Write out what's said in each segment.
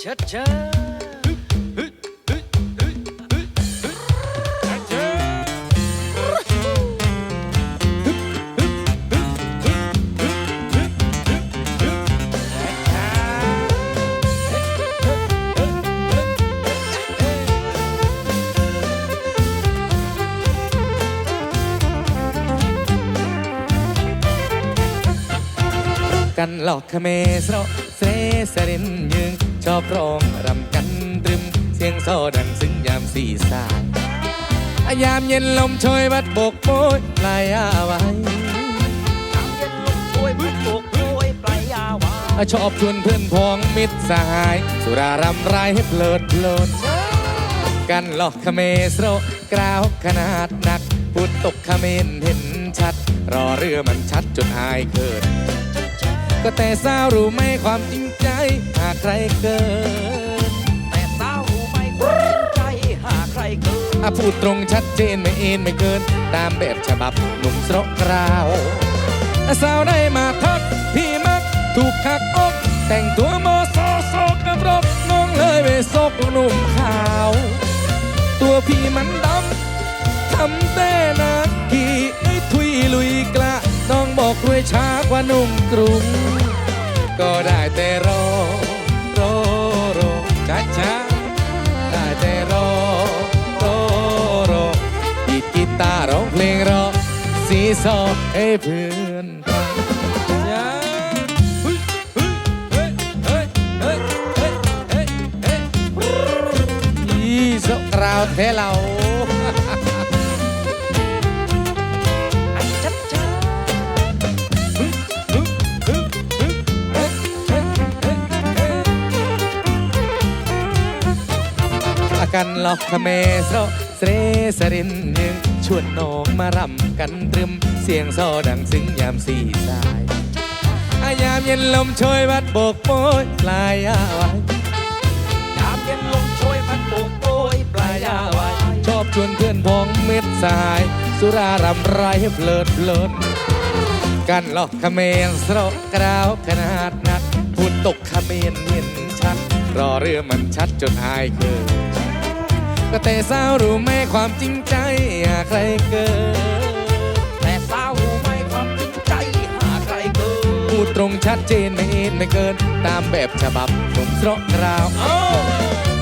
cha cha Kan lakamees ro, se serin jung อกเขเมสระเสสรินยืงชอบร้องรำกันตรึม เสียงโซดังซึ้งยามสี่สายอายามเย็นลมโชยบัดโบกโบยปลายอาไว้น้ำเย็นลมช่วยพุทโบกโวยปลายยาวาชอบชวนเพื่อนพ้องมิตรสหาย สุรารำไรให้เพลิดเพลินกันหลอกเขเมสระกราวขนาดหนักพูดตกเขมนเห็นชัด รอเรือมันชัดจนอายเกิน ก็แต่สาวรู้ไหมความจริงใจหากใครเกินแต่สาวรู้ไหมความจริงใจหากใครเกินอะพูดตรงชัดเจนไม่เอ็นไม่เกิน ตามแบบฉบับหนุ่มสระกราวสาวได้มาทักพี่มักถูกขักอกแต่งตัวโมโซโซกับรบน้องเลยไปซกหนุ่มขาว ตัวพี่มันดำทำแต่นากีไอ้ทุยลุยกละน้ อกรวยช้ากว่านุ่มกรุง ก็ได้แต่รอ รอรอช้าช้าได้แต่รอ รอรอดีดกีตาร้องเพลงรอ สีซอให้เพื่อนฟังอีสกราวเทเรา กันหลอกเขเมสระเสรสรินยังชวนน้องมารำกันตรึม เสียงโซดังซึ้งยามสี่สายอายามเย็นลมโชยวัดโบกโบยปลายอาไว้น้ำเย็นลมช่วยพัดโบกโวยปลายยาวาชอบชวนเพื่อนพ้องเม็ดสาย สุรารำไรให้เพลิดเพลินกันหลอกเขเมนสระกราวขนาดนักพูดตกเขเมนเห็นชัด รอเรือมันชัดจนอายเกิน ก็แต่สาวรู้ไหมความจริงใจหาใครเกินแต่สาวรู้ไหมความจริงใจหาใครเกินพูดตรงชัดเจนไม่เอ็นไม่เกิน ตามแบบฉบับหนุ่มสระกราวอ้า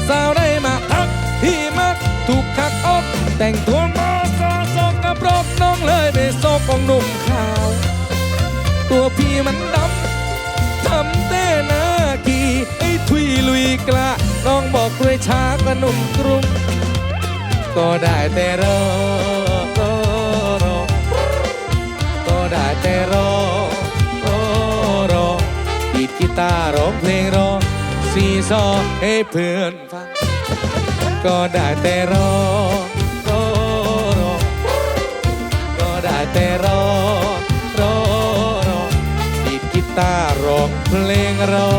สาวได้มาทักพี่มักถูกขักอกแต่งตัวมาซอซอกกับรบน้องเลยไปซกของหนุ่มขาว ตัวพี่มันดำทำแต่หน้ากีไอ้ทุยลุยกละน้องบอกด้วยช้ากว่าหนุ่มกรุง ก็ได้แต่รอรอรอก็ได้แต่รอรอรอดีดกีตาร์ร้องเพลงรอซีซอให้เพื่อนฟังก็ได้แต่รอรอรอก็ได้แต่รอรอรอดีดกีตาร์ร้องเพลงรอ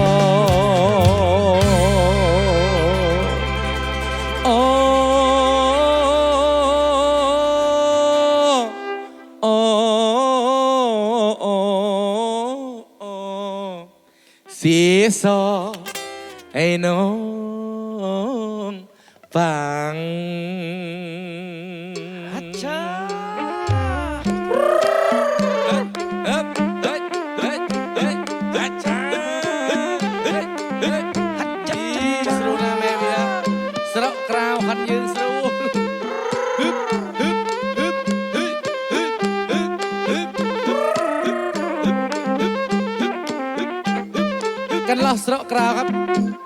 สีซอให้น้องฟัง กันเล่าสระกราวครับ